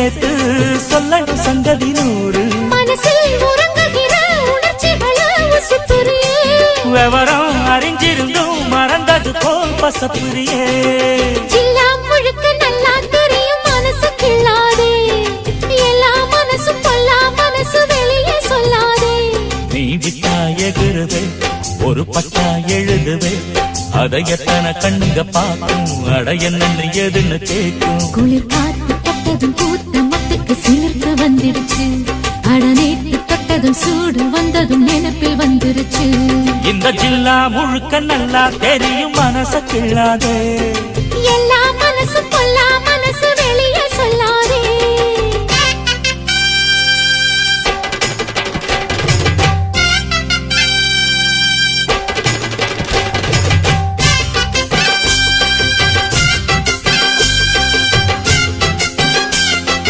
சேர்த்து சொல்லணும் சங்கதி நூறு. விவரம் அறிஞ்சிருந்தும் மறந்தது போல் பசப்புரியே. ஜில்லா முழுக்க நல்லா தெரியும் மனசு கிள்ளாதே எல்லா மனசும் பொல்லா மனசு வெளியே சொல்லாதே. நீ விட்டா எகுருவே ஒரு பட்டா எழுதுவே அதை எத்தனை கண்ணுங்க பார்க்கும் அட என்னன்னு எதுன்னு கேட்கும். குளிர் வந்துடுச்சு அடநேத்து தொட்டதும் சூடு வந்ததும் நினைப்பில் வந்துருச்சு. இந்த ஜில்லா முழுக்க நல்லா தெரியும் மனச கிள்ளாதே.